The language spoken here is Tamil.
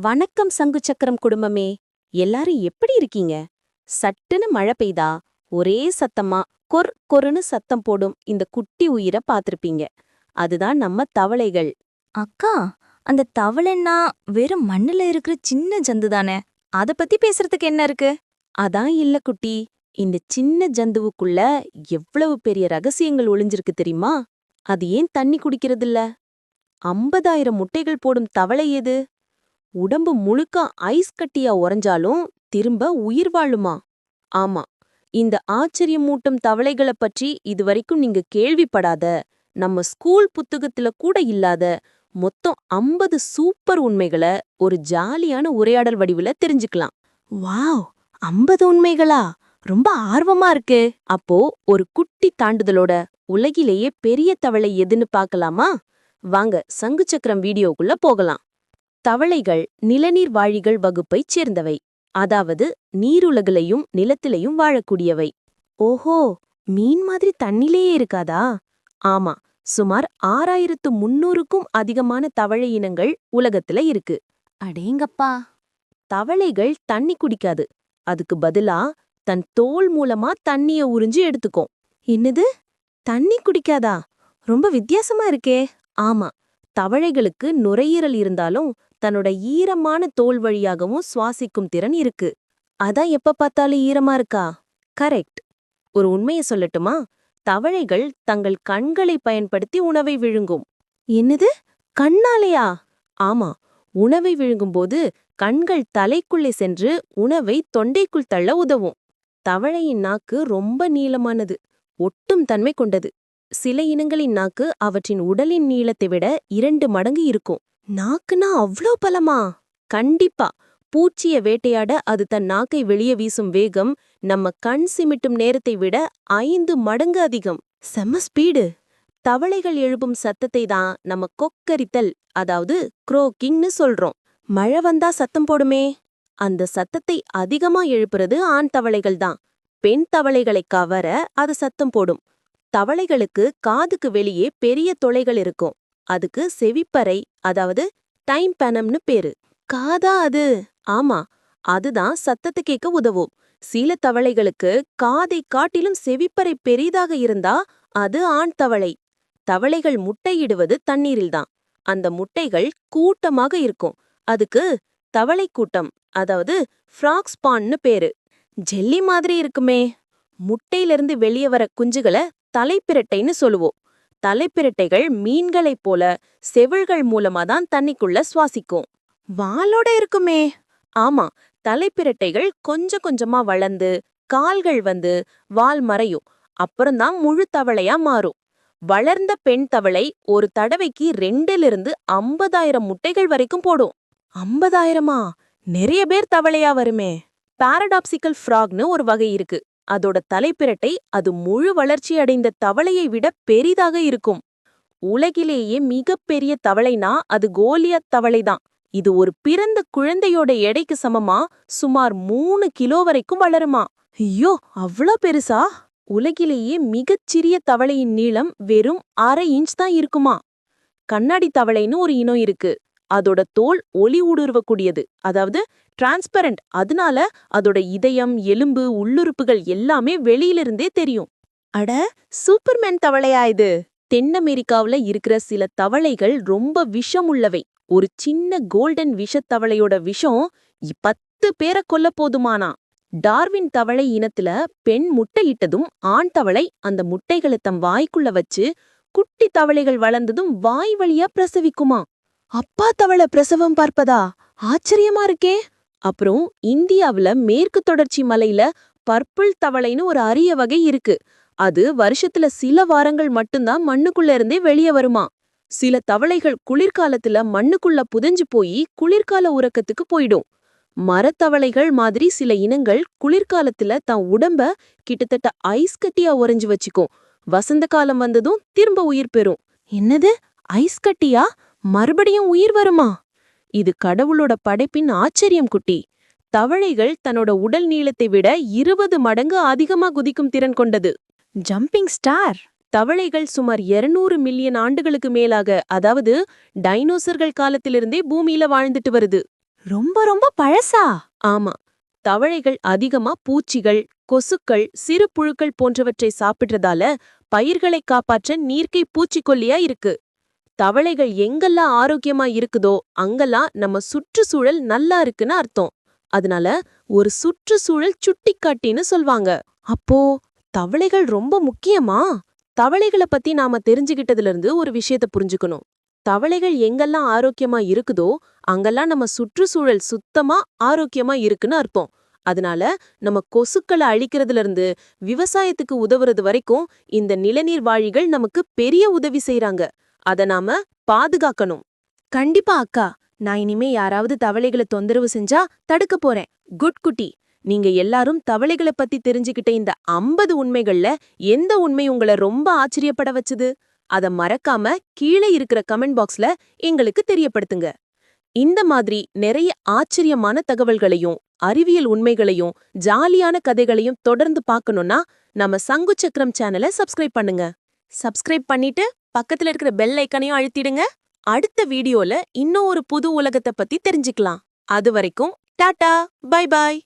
வணக்கம் சங்கு சக்கரம் குடும்பமே. எல்லாரும் எப்படி இருக்கீங்க? சட்டுன்னு மழை பெய்தா? ஒரே சத்தமா கொர் கொருன்னு சத்தம் போடும் இந்த குட்டி உயிரை பார்த்திருப்பீங்க. அதுதான் நம்ம தவளைகள். அக்கா அந்த தவளைன்னா வெறும் மண்ணுல இருக்கிற சின்ன ஜந்து தானே? அத பத்தி பேசுறதுக்கு என்ன இருக்கு? அதான் இல்ல குட்டி. இந்த சின்ன ஜந்துவுக்குள்ள எவ்வளவு பெரிய ரகசியங்கள் ஒளிஞ்சிருக்கு தெரியுமா? அது ஏன் தண்ணி குடிக்கிறதில்ல? ஐம்பதாயிரம் முட்டைகள் போடும் தவளை எது? உடம்பு முழுக்க ஐஸ் கட்டியா உறைஞ்சாலும் திரும்ப உயிர் வாழுமா? ஆமா. இந்த ஆச்சரியமூட்டும் தவளைகளை பற்றி இதுவரைக்கும் நீங்க கேள்விப்படாத நம்ம ஸ்கூல் புத்தகத்துல கூட இல்லாத மொத்தம் ஐம்பது சூப்பர் உண்மைகளை ஒரு ஜாலியான உரையாடல் வடிவுல தெரிஞ்சுக்கலாம். வாவ்! ஐம்பது உண்மைகளா? ரொம்ப ஆர்வமா இருக்கு. அப்போ ஒரு குட்டி தாண்டுதலோட உலகிலேயே பெரிய தவளை எதுன்னு பார்க்கலாமா வாங்க சங்கு சக்கரம் வீடியோக்குள்ள போகலாம். தவளைகள் நிலநீர் வாழிகள் வகுப்பைச் சேர்ந்தவை. அதாவது நீருலகிலையும் நிலத்திலையும் வாழக்கூடியவை. ஓஹோ மீன் மாதிரி தண்ணிலேயே இருக்காதா? ஆமா சுமார் ஆறாயிரத்து முன்னூறுக்கும் அதிகமான தவளை இனங்கள் உலகத்துல இருக்கு. அடேங்கப்பா! தவளைகள் தண்ணி குடிக்காது. அதுக்கு பதிலா தன் தோல் மூலமா தண்ணிய உறிஞ்சு எடுத்துக்கும். என்னது? தண்ணி குடிக்காதா? ரொம்ப வித்தியாசமா இருக்கே. ஆமா தவளைகளுக்கு நுரையீரல் இருந்தாலும் தன்னோட ஈரமான தோல் வழியாகவும் சுவாசிக்கும் திறன் இருக்கு. அதான் எப்ப பார்த்தாலும் ஈரமா இருக்கா? கரெக்ட். ஒரு உண்மைய சொல்லட்டுமா? தவளைகள் தங்கள் கண்களை பயன்படுத்தி உணவை விழுங்கும். என்னது? கண்ணாலையா? ஆமா. உணவை விழுங்கும்போது கண்கள் தலைக்குள்ளே சென்று உணவை தொண்டைக்குள் தள்ள உதவும். தவளையின் நாக்கு ரொம்ப நீளமானது ஒட்டும் தன்மை கொண்டது. சில இனங்களின் நாக்கு அவற்றின் உடலின் நீளத்தை விட இரண்டு மடங்கு இருக்கும். நாக்குனா அவ்ளோ பலமா? கண்டிப்பா. பூச்சிய வேட்டையாட அது தன் நாக்கை வெளியே வீசும் வேகம் நம்ம கண் சிமிட்டும் நேரத்தை விட ஐந்து மடங்கு அதிகம். செம்ம ஸ்பீடு. தவளைகள் எழுப்பும் சத்தத்தை தான் நம்ம கொக்கரித்தல் அதாவது குரோக்கிங்னு சொல்றோம். மழை வந்தா சத்தம் போடுமே? அந்த சத்தத்தை அதிகமா எழுப்புறது ஆண் தவளைகள் தான். பெண் தவளைகளை கவர அது சத்தம் போடும். தவளைகளுக்கு காதுக்கு வெளியே பெரிய தொலைகள் இருக்கும். அதுக்கு செவிப்பறை அதாவது டைம் பேனம்னு பேரு. காதா அது. ஆமா அதுதான் சத்தத்தை கேட்க உதவும். சில தவளைகளுக்கு காதை காட்டிலும் செவிப்பறை பெரிதாக இருந்தா அது ஆண் தவளை. தவளைகள் முட்டையிடுவது தண்ணீரில்தான் அந்த முட்டைகள் கூட்டமாக இருக்கும். அதுக்கு தவளை கூட்டம் அதாவது ஃப்ராக்ஸ் பான்னு பேரு. ஜெல்லி மாதிரி இருக்குமே. முட்டையிலிருந்து வெளியே வர குஞ்சுகளை தலைப்பிரட்டைன்னு சொல்லுவோம். தலைப்பிரட்டைகள் மீன்களைப் போல செவிழ்கள் மூலமா தான் தண்ணிக்குள்ள சுவாசிக்கும். வாலோட இருக்குமே. ஆமா தலைப்பிரட்டைகள் கொஞ்சம் கொஞ்சமா வளர்ந்து கால்கள் வந்து வால் மறையும். அப்புறம்தான் முழு தவளையா மாறும். வளர்ந்த பெண் தவளை ஒரு தடவைக்கு ரெண்டிலிருந்து ஐம்பதாயிரம் முட்டைகள் வரைக்கும் போடும். ஐம்பதாயிரமா? நிறைய பேர் தவளையா வருமே. பாரடாப்சிக்கல் ஃப்ராக்னு ஒரு வகை இருக்கு. அதோட தலைப்பிரட்டை அது முழு வளர்ச்சி அடைந்த தவளையை விட பெரிதாக இருக்கும். உலகிலேயே மிகப்பெரிய தவளைனா அது கோலியத் தவளைதான் இது ஒரு பிறந்த குழந்தையோட எடைக்கு சமமா? சுமார் மூணு கிலோ வரைக்கும் வளருமா? ஐயோ அவ்ளோ பெருசா? உலகிலேயே மிகச்சிறிய தவளையின் நீளம் வெறும் அரை இன்ச் தான் இருக்குமா? கண்ணாடி தவளைன்னு ஒரு இனம் இருக்கு. அதோட தோல் ஒளி ஊடுருவக்கூடியது. அதாவது டிரான்ஸ்பரண்ட் அதனால அதோட இதயம் எலும்பு உள்ளுறுப்புகள் எல்லாமே வெளியிலிருந்தே தெரியும். அட சூப்பர்மேன் தவளையா இது? தென் அமெரிக்காவுல இருக்கிற சில தவளைகள் ரொம்ப விஷம் உள்ளவை ஒரு சின்ன கோல்டன் விஷத்தவளையோட விஷம் பத்து பேரை கொல்ல போதுமானா? டார்வின் தவளை இனத்துல பெண் முட்டையிட்டதும் ஆண் தவளை அந்த முட்டைகளை தம் வாய்க்குள்ள வச்சு குட்டி தவளைகள் வளர்ந்ததும் வாய் வழியா பிரசவிக்குமா? அப்பா தவளை பிரசவம் பார்ப்பதா? ஆச்சரியமா இருக்கே. அப்புறம் இந்தியாவுல மேற்கு தொடர்ச்சி மலையில பர்பிள் தவளைன்னு ஒரு அரிய வகை இருக்கு. அது வருஷத்துல சில வாரங்கள் மட்டும்தான் மண்ணுக்குள்ள இருந்தே வெளியே வருமா? சில தவளைகள் குளிர்காலத்துல மண்ணுக்குள்ள புதைஞ்சு போய் குளிர்கால உறக்கத்துக்கு போயிடும். மரத்தவளைகள் மாதிரி சில இனங்கள் குளிர்காலத்துல தன் உடம்ப கிட்டத்தட்ட ஐஸ் கட்டியா உறைஞ்சு வச்சுக்கும். வசந்த காலம் வந்ததும் திரும்ப உயிர் பெறும். என்னது? ஐஸ் கட்டியா? மறுபடியும் உயிர் வருமா? இது கடவுளோட படைப்பின் ஆச்சரியம் குட்டி. தவளைகள் தன்னோட உடல் நீளத்தை விட இருபது மடங்கு அதிகமா குதிக்கும் திறன் கொண்டது. ஜம்பிங் ஸ்டார் தவளைகள் சுமார் 200 மில்லியன் ஆண்டுகளுக்கு மேலாக அதாவது டைனோசர்கள் காலத்திலிருந்தே பூமியில வாழ்ந்துட்டு வருது. ரொம்ப ரொம்ப பழசா? ஆமா. தவளைகள் அதிகமா பூச்சிகள் கொசுக்கள் சிறு புழுக்கள் போன்றவற்றை சாப்பிடுறதால பயிர்களை காப்பாற்ற நீர்க்கை பூச்சிக்கொல்லியா இருக்கு. தவளைகள் எங்கெல்லாம் ஆரோக்கியமா இருக்குதோ அங்கெல்லாம் நம்ம சுற்றுச்சூழல் நல்லா இருக்குன்னு அர்த்தம். அதனால ஒரு சுற்றுச்சூழல் சுட்டிக்காட்டின்னு சொல்வாங்க. அப்போ தவளைகள் ரொம்ப முக்கியமா? தவளைகளை பத்தி நாம தெரிஞ்சுகிட்டதுல இருந்து ஒரு விஷயத்த புரிஞ்சுக்கணும். தவளைகள் எங்கெல்லாம் ஆரோக்கியமா இருக்குதோ அங்கெல்லாம் நம்ம சுற்றுச்சூழல் சுத்தமா ஆரோக்கியமா இருக்குன்னு அர்த்தம். அதனால நம்ம கொசுக்களை அழிக்கிறதுல இருந்து விவசாயத்துக்கு உதவுறது வரைக்கும் இந்த நிலநீர் வாழிகள் நமக்கு பெரிய உதவி செய்யறாங்க அத நாம பாதுகாக்கணும். கண்டிப்பா அக்கா. நான் இனிமே யாராவது தவளைகளை தொந்தரவு செஞ்சா தடுக்க போறேன். குட் குட்டி. நீங்க எல்லாரும் தவளைகளை பத்தி தெரிஞ்சுக்கிட்ட இந்த ஐம்பது உண்மைகள்ல எந்த உண்மை உங்களை ரொம்ப ஆச்சரியப்பட வச்சது? அத மறக்காம கீழே இருக்கிற கமெண்ட் பாக்ஸ்ல எங்களுக்கு தெரியப்படுத்துங்க. இந்த மாதிரி நிறைய ஆச்சரியமான தகவல்களையும் அறிவியல் உண்மைகளையும் ஜாலியான கதைகளையும் தொடர்ந்து பார்க்கணும்னா நம்ம சங்கு சக்கரம் சேனலை சப்ஸ்கிரைப் பண்ணுங்க. சப்ஸ்கிரைப் பண்ணிட்டு பக்கத்துல இருக்கிற பெல் ஐக்கனையும் அழுத்திடுங்க. அடுத்த வீடியோல இன்னும் ஒரு புது உலகத்தை பத்தி தெரிஞ்சுக்கலாம். அது வரைக்கும் டாடா பை பாய்